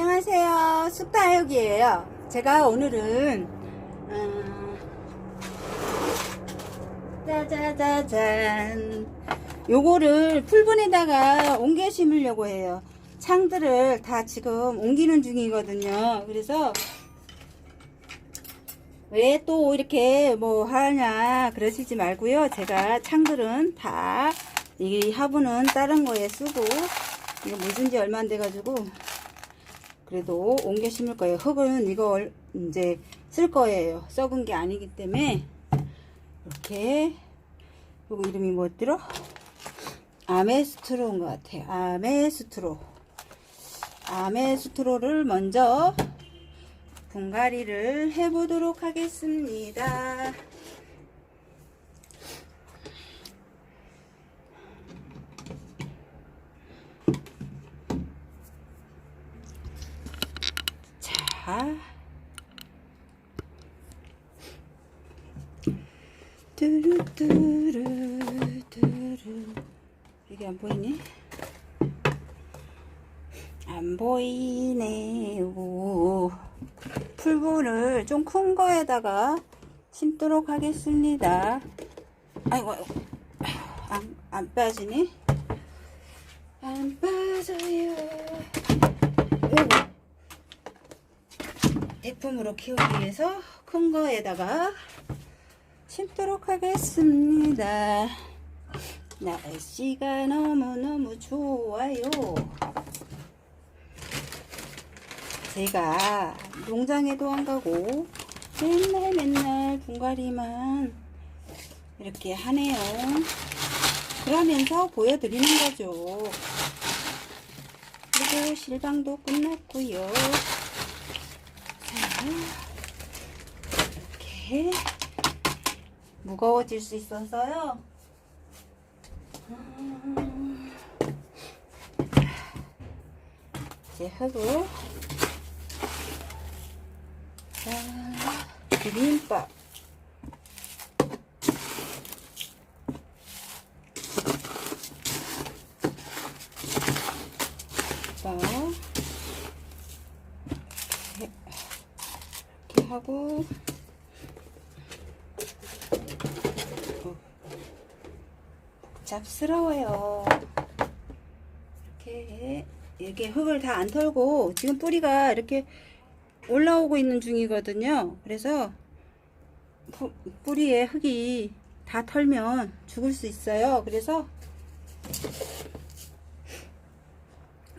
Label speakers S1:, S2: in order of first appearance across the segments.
S1: 안녕하세요. 쑥다육이에요. 제가 오늘은 음, 짜자자잔 요거를 풀분에다가 옮겨 심으려고 해요. 창들을 다 지금 옮기는 중이거든요. 그래서 왜 또 이렇게 뭐 하냐 그러시지 말고요. 제가 창들은 다 이 화분은 다른 거에 쓰고 이거 묻은 지 얼마 안 돼가지고 그래도 옮겨 심을 거예요. 흙은 얼- 이제 쓸 거예요. 썩은 게 아니기 때문에 이렇게 요거 이름이 뭐였더라? 아메스트로인 것 같아요. 아메스트로. 아메스트로를 먼저 분갈이를 해보도록 하겠습니다. 자. 뚜루뚜루 뚜루 이게 안 보이니? 안 보이네요. 풀분을 좀 큰 거에다가 심도록 하겠습니다. 아이고. 안, 안 빠지니? 안 빠져요. 오고. 대품으로 키우기 위해서 큰 거에다가 심도록 하겠습니다. 날씨가 너무너무 좋아요. 제가 농장에도 안 가고 맨날 맨날 분갈이만 이렇게 하네요. 그러면서 보여드리는 거죠. 그리고 실방도 끝났고요. 자, 이렇게 무거워질 수 있어서요. 음, 이제 흙을 자, 비빔밥 이렇게 하고 어, 복 잡스러워요. 이렇게 이렇게 흙을 다 안 털고 지금 뿌리가 이렇게 올라오고 있는 중이거든요. 그래서 푸- 뿌리에 흙이 다 털면 죽을 수 있어요. 그래서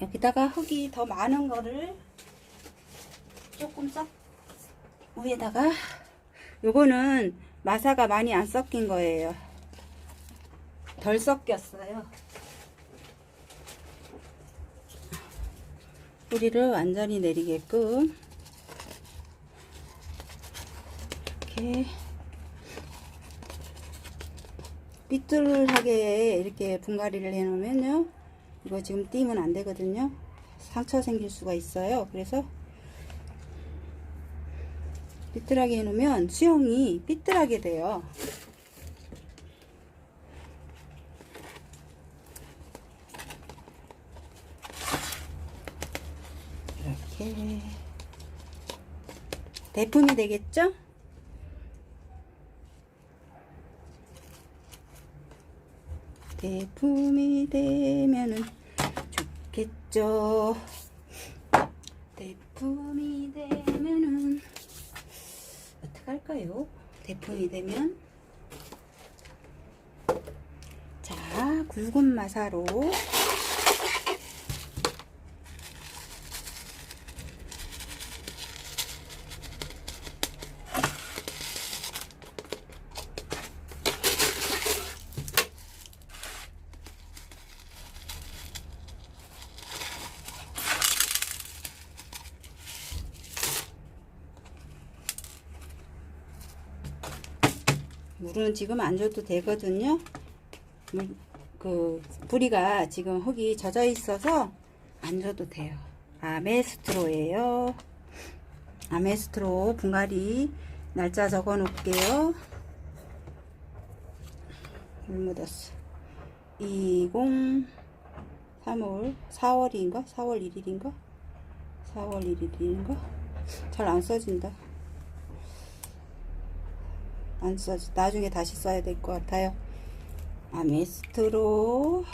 S1: 여기다가 흙이 더 많은 거를 조금 섞 위에다가 요거는 마사가 많이 안 섞인 거예요. 덜 섞였어요. 뿌리를 완전히 내리게끔 이렇게 삐뚤하게 이렇게 분갈이를 해 놓으면요. 이거 지금 띄면 안 되거든요. 상처 생길 수가 있어요. 그래서 삐뚤하게 해 놓으면 수영이 삐뚤하게 돼요 이렇게 대품이 되겠죠? 대품이 되면은 좋겠죠. 대품이 되면은 어떻게 할까요? 대품이 되면 자 굵은 마사로 물은 지금 안 줘도 되거든요. 물, 그 뿌리가 지금 흙이 젖어 있어서 안 줘도 돼요. 아메스트로예요. 아메스트로 분갈이 날짜 적어 놓을게요. 물 묻었어. 20 3월 4월인가? 4월 1일인가? 4월 1일인가? 잘 안 써진다. 안 써지. 나중에 다시 써야 될 것 같아요. 아메스트로.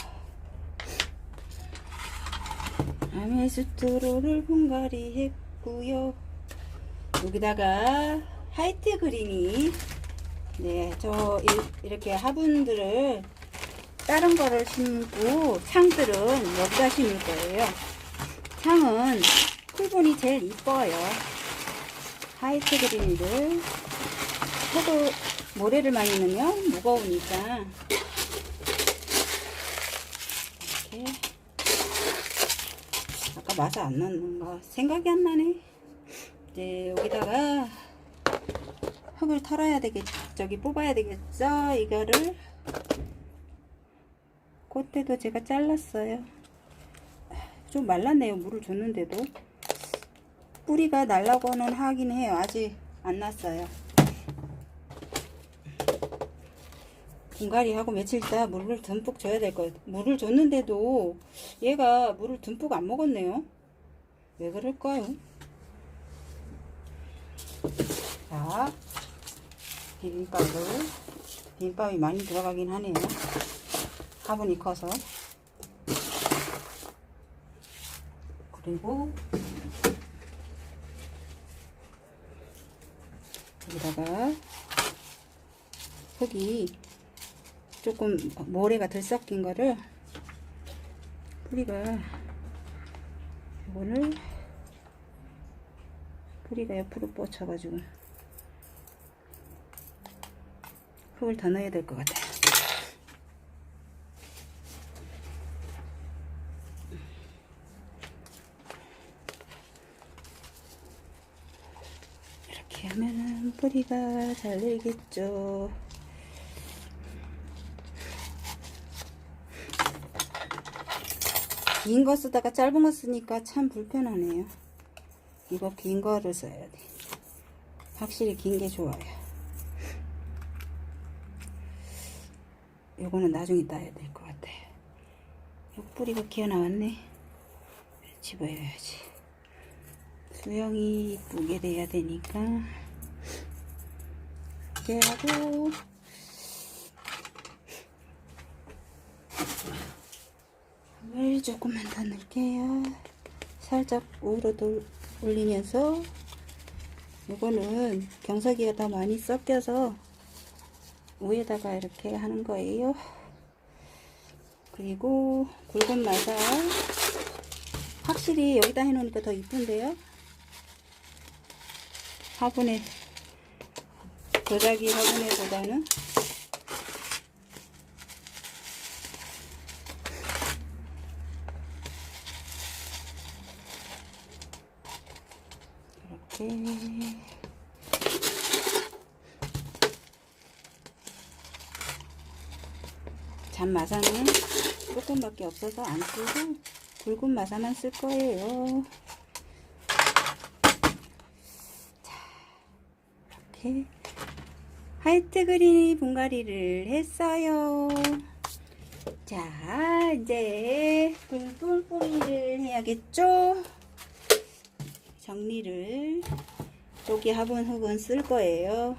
S1: 아메스트로를 분갈이 했고요. 여기다가 하이트 그린이 네, 저 이- 이렇게 화분들을 다른 거를 심고 창들은 여기다 심을 거예요. 창은 풀분이 제일 이뻐요. 하이트 그린을 해도 모래를 많이 넣으면 무거우니까 이렇게 아까 맛이 안 났는가 생각이 안 나네. 이제 여기다가 흙을 털어야 되겠, 저기 뽑아야 되겠죠? 이거를 꽃대도 제가 잘랐어요. 좀 말랐네요. 물을 줬는데도. 뿌리가 날라고는 하긴 해요. 아직 안 났어요. 분갈이 하고 며칠 있다 물을 듬뿍 줘야 될 거예요. 물을 줬는데도 얘가 물을 듬뿍 안 먹었네요. 왜 그럴까요? 자, 비빔밥을 비빔밥이 많이 들어가긴 하네요. 화분이 커서 그리고 여기다가 흙이 조금 모래가 덜 섞인 거를 뿌리가 이거를 뿌리가 옆으로 뻗쳐가지고 흙을 더 넣어야 될 것 같아요. 이렇게 하면은 뿌리가 잘 늘겠죠. 긴 거 쓰다가 짧은 거 쓰니까 참 불편하네요. 이거 긴 거를 써야 돼. 확실히 긴 게 좋아요. 요거는 나중에 따야 될 것 같아요. 요 뿌리가 기어 나왔네. 집어야지. 수영이 이쁘게 돼야 되니까. 이렇게 하고, 물 조금만 더 넣을게요. 살짝 우로 돌, 올리면서 이거는 경사기가 다 많이 섞여서 위에다가 이렇게 하는 거예요. 그리고 굵은 마살 확실히 여기다 해놓으니까 더 이쁜데요. 화분에 도자기 화분에보다는 이렇게 잔 마사는 조금밖에 없어서 안 쓰고 굵은 마사만 쓸 거예요. 자, 이렇게 하이트 그린 분갈이를 했어요. 자, 이제 뿔뿔뿌리를 해야겠죠? 정리를 여기 화분 흙은 쓸 거예요.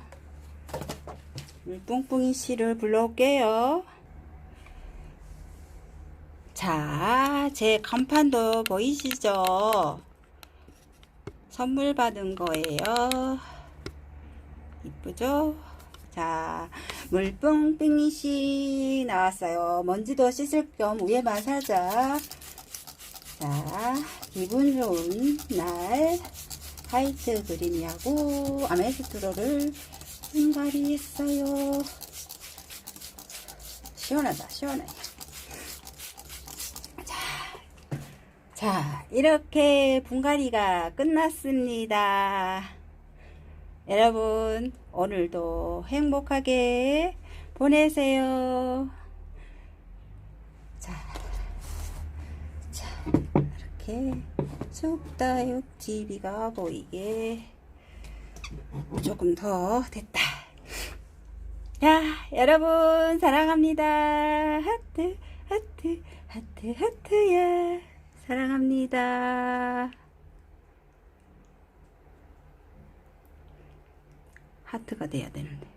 S1: 물뽕뽕이 씨를 불러올게요. 자, 제 간판도 보이시죠? 선물 받은 거예요. 이쁘죠? 자, 물뽕뽕이 씨 나왔어요. 먼지도 씻을 겸 위에만 살짝. 자, 기분 좋은 날 화이트 그린이하고 아메스트로를 분갈이 했어요. 시원하다, 시원해. 자, 자, 이렇게 분갈이가 끝났습니다. 여러분, 오늘도 행복하게 보내세요. 이렇게 쑥다육 집이가 보이게 조금 더 됐다. 야 여러분 사랑합니다. 하트 하트 하트 하트야. 사랑합니다. 하트가 돼야 되는데.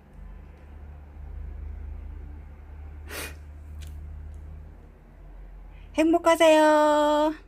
S1: 행복하세요.